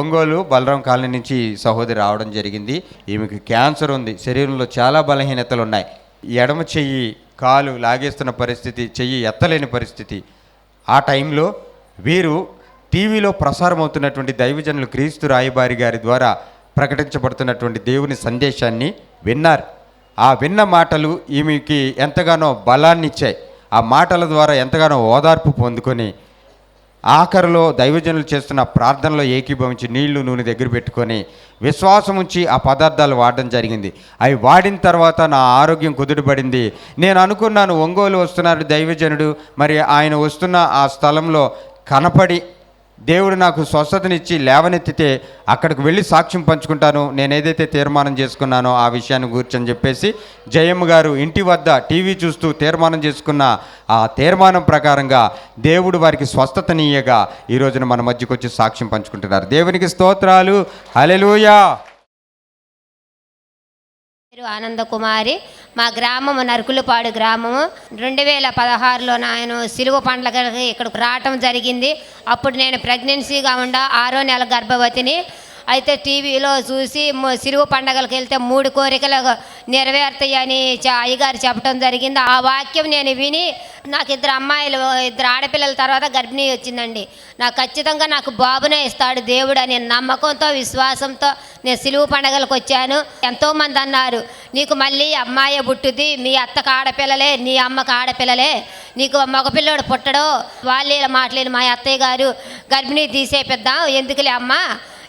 Ongole Balaram colony నుంచి సహోదరి రావడం జరిగింది. ఈమెకి క్యాన్సర్ ఉంది. శరీరంలో చాలా బలహీనతలు ఉన్నాయి. ఎడమ చెయ్యి కాలు లాగేస్తున్న పరిస్థితి చెయ్యి ఎత్తలేని పరిస్థితి. ఆ టైంలో వీరు టీవీలో ప్రసారం అవుతున్నటువంటి దైవజనులు క్రీస్తు రాయబారి గారి ద్వారా ప్రకటించబడుతున్నటువంటి దేవుని సందేశాన్ని విన్నారు. ఆ విన్న మాటలు ఈమెకి ఎంతగానో బలాన్నిచ్చాయి. ఆ మాటల ద్వారా ఎంతగానో ఓదార్పు పొందుకొని ఆఖరిలో దైవజనులు చేస్తున్న ప్రార్థనలో ఏకీభవించి నీళ్ళు నూనె దగ్గర పెట్టుకొని విశ్వాసం ఉంచి ఆ పదార్థాలు వాడడం జరిగింది. అవి వాడిన తర్వాత నా ఆరోగ్యం కుదుటపడింది. నేను అనుకున్నాను ఒంగోలు వస్తున్నాడు దైవజనుడు. మరి ఆయన వస్తున్న ఆ స్థలంలో కనపడి దేవుడు నాకు స్వస్థతనిచ్చి లేవనెత్తితే అక్కడికి వెళ్ళి సాక్ష్యం పంచుకుంటాను. నేను ఏదైతే తీర్మానం చేసుకున్నానో ఆ విషయాన్ని కూర్చొని చెప్పేసి జయమ్మ గారు ఇంటి వద్ద టీవీ చూస్తూ తీర్మానం చేసుకున్న ఆ తీర్మానం ప్రకారంగా దేవుడు వారికి స్వస్థతనీయగా ఈ రోజున మన మధ్యకు వచ్చి సాక్ష్యం పంచుకుంటున్నారు. దేవునికి స్తోత్రాలు. హలెలుయా పేరు ఆనందకుమారి. మా గ్రామము నరుకులపాడు గ్రామము. రెండు వేల పదహారులో నేను సిలువ పండ్లకి ఇక్కడికి రావటం జరిగింది. అప్పుడు నేను ప్రెగ్నెన్సీగా ఉండ. ఆరో నెల గర్భవతిని. అయితే టీవీలో చూసి సిరువు సిలువ పండగలకు వెళ్తే మూడు కోరికలు నెరవేరుతాయని అయ్యగారు చెప్పడం జరిగింది. ఆ వాక్యం నేను విని నాకు ఇద్దరు అమ్మాయిలు ఇద్దరు ఆడపిల్లల తర్వాత గర్భిణీ వచ్చిందండి. నాకు ఖచ్చితంగా నాకు బాబునే ఇస్తాడు దేవుడు అని నమ్మకంతో విశ్వాసంతో నేను సిలువు పండగలకు వచ్చాను. ఎంతోమంది అన్నారు నీకు మళ్ళీ అమ్మాయి పుట్టుది మీ అత్తకు ఆడపిల్లలే నీ అమ్మకు ఆడపిల్లలే నీకు మగపిల్లోడు పుట్టడో? వాళ్ళు మాట్లాడిన మా అత్తయ్య గారు గర్భిణీ తీసేపిద్దాం ఎందుకులే అమ్మ?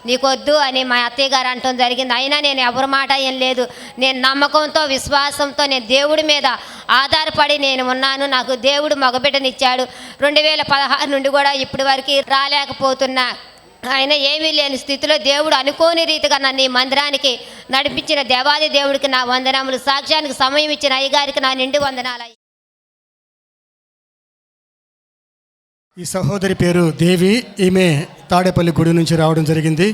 నీకొద్దు అని మా అత్తయ్య గారు అంటం జరిగింది. అయినా నేను ఎవరి మాట ఏం లేదు. నేను నమ్మకంతో విశ్వాసంతో నేను దేవుడి మీద ఆధారపడి నేను ఉన్నాను. నాకు దేవుడు మగబిడ్డనిచ్చాడు. రెండు వేల పదహారు నుండి కూడా ఇప్పటి వరకు రాలేకపోతున్నా. ఆయన ఏమీ లేని స్థితిలో దేవుడు అనుకోని రీతిగా నన్ను ఈ మందిరానికి నడిపించిన దేవాది దేవుడికి నా వందనములు. సాక్ష్యానికి సమయం ఇచ్చిన అయ్యగారికి నా నిండు వందనాలు ఈ సహోదరి పేరు దేవి. ఈమె తాడేపల్లి గుడి నుంచి రావడం జరిగింది.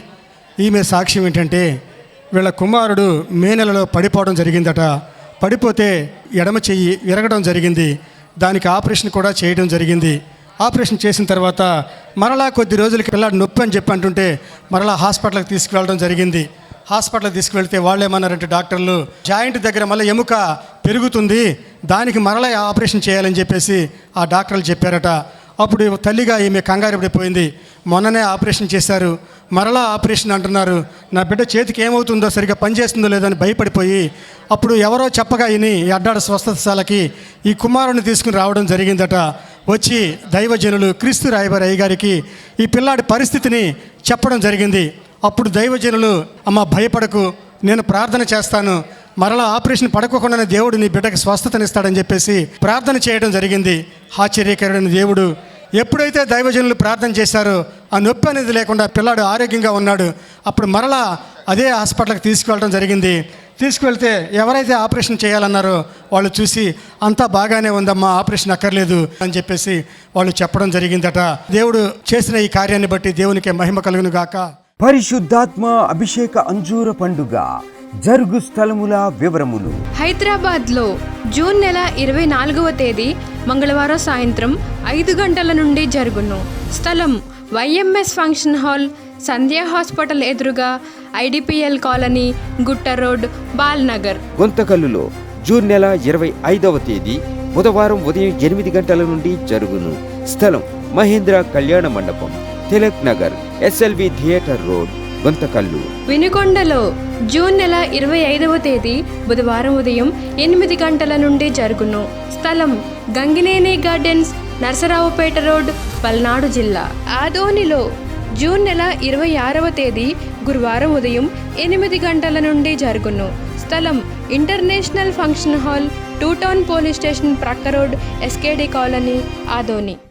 ఈమె సాక్ష్యం ఏంటంటే వీళ్ళ కుమారుడు మే నెలలో పడిపోవడం జరిగిందట. పడిపోతే ఎడమ చెయ్యి విరగడం జరిగింది. దానికి ఆపరేషన్ కూడా చేయడం జరిగింది. ఆపరేషన్ చేసిన తర్వాత మరలా కొద్ది రోజులకి పిల్లాడు నొప్పి అని చెప్పి అంటుంటే మరలా హాస్పిటల్కి తీసుకువెళ్ళడం జరిగింది. హాస్పిటల్కి తీసుకువెళ్తే వాళ్ళు ఏమన్నారంటే డాక్టర్లు జాయింట్ దగ్గర మళ్ళీ ఎముక పెరుగుతుంది. దానికి మరలా ఆపరేషన్ చేయాలని చెప్పేసి ఆ డాక్టర్లు చెప్పారట. అప్పుడు తల్లిగా ఈమె కంగారు పడిపోయింది. మొన్ననే ఆపరేషన్ చేశారు. మరలా ఆపరేషన్ అంటున్నారు. నా బిడ్డ చేతికి ఏమవుతుందో సరిగ్గా పనిచేస్తుందో లేదో అని భయపడిపోయి అప్పుడు ఎవరో చెప్పగా ఇని ఈ అడ్డాడ స్వస్థతశాలకి ఈ కుమారుని తీసుకుని రావడం జరిగిందట. వచ్చి దైవజనులు క్రీస్తు రాయబారి అయ్యగారికి ఈ పిల్లాడి పరిస్థితిని చెప్పడం జరిగింది. అప్పుడు దైవజనులు అమ్మ భయపడకు. నేను ప్రార్థన చేస్తాను. మరలా ఆపరేషన్ పడకోకుండానే దేవుడు నీ బిడ్డకి స్వస్థతనిస్తాడని చెప్పేసి ప్రార్థన చేయడం జరిగింది. ఆశ్చర్యకరుడైన దేవుడు ఎప్పుడైతే దైవజనులు ప్రార్థన చేశారో ఆ నొప్పి అనేది లేకుండా పిల్లాడు ఆరోగ్యంగా ఉన్నాడు. అప్పుడు మరలా అదే హాస్పిటల్కి తీసుకువెళ్ళడం జరిగింది. తీసుకువెళ్తే ఎవరైతే ఆపరేషన్ చేయాలన్నారో వాళ్ళు చూసి అంతా బాగానే ఉందమ్మా ఆపరేషన్ అక్కర్లేదు అని చెప్పేసి వాళ్ళు చెప్పడం జరిగిందట. దేవుడు చేసిన ఈ కార్యాన్ని బట్టి దేవునికి మహిమ కలుగును గాక. పరిశుద్ధాత్మ అభిషేక అంజూర పండుగ. జరుగు స్థలముల వివరములు. హైదరాబాద్లో జూన్ నెల ఇరవై నాలుగవ తేదీ మంగళవారం సాయంత్రం ఐదు గంటల నుండి జరుగును. స్థలం YMS function hall Sandhya hospital ఎదురుగా ఐడిపిఎల్ కాలనీ గుట్ట రోడ్ బాల్నగర్. గుంతకల్లులో జూన్ నెల ఇరవై ఐదవ తేదీ బుధవారం ఉదయం ఎనిమిది గంటల నుండి జరుగును. స్థలం Mahendra Kalyana Mandapam Tilak Nagar SLV theatre road. Gontakallu వినుకొండలో June నెల ఇరవై ఐదవ తేదీ బుధవారం ఉదయం ఎనిమిది గంటల నుండి జరుగును. స్థలం గంగినేని గార్డెన్స్ నరసరావుపేట రోడ్ పల్నాడు జిల్లా. ఆదోనిలో జూన్ నెల ఇరవై ఆరవ తేదీ గురువారం ఉదయం ఎనిమిది గంటల నుండి జరుగును. స్థలం international function hall two town police station ప్రక్క రోడ్ ఎస్కేడి కాలనీ ఆదోని.